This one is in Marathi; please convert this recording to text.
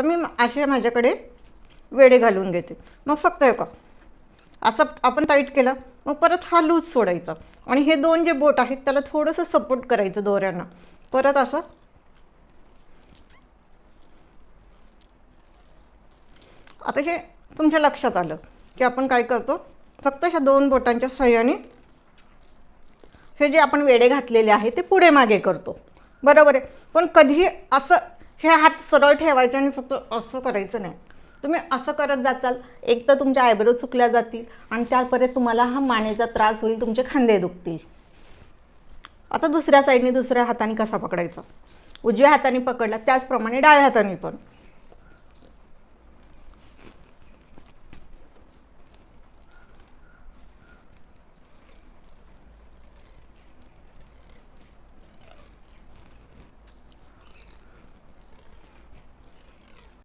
आता मी असे माझ्याकडे वेडे घालून घेते. मग फक्त हे का असं आपण टाईट केलं मग परत हा लूज सोडायचा. आणि हे दोन जे बोट आहेत त्याला थोडंसं सपोर्ट करायचं दोऱ्यांना. परत असं आता हे तुमच्या लक्षात आलं की आपण काय करतो? फक्त ह्या दोन बोटांच्या सहाय्याने हे जे आपण वेडे घातलेले आहे ते पुढे मागे करतो. बरोबर आहे? पण कधी असं हे हात सरळ ठेवायचे आणि फक्त असं करायचं नाही. तुम्ही असं करत जाचाल एक तर तुमच्या आयब्रो चुकल्या जातील आणि त्यापर्यंत तुम्हाला हा मानेचा त्रास होईल तुमचे खांदे दुखतील. आता दुसऱ्या साईडने दुसऱ्या हाताने कसा पकडायचा? उजव्या हाताने पकडला त्याचप्रमाणे डाव्या हाताने पण.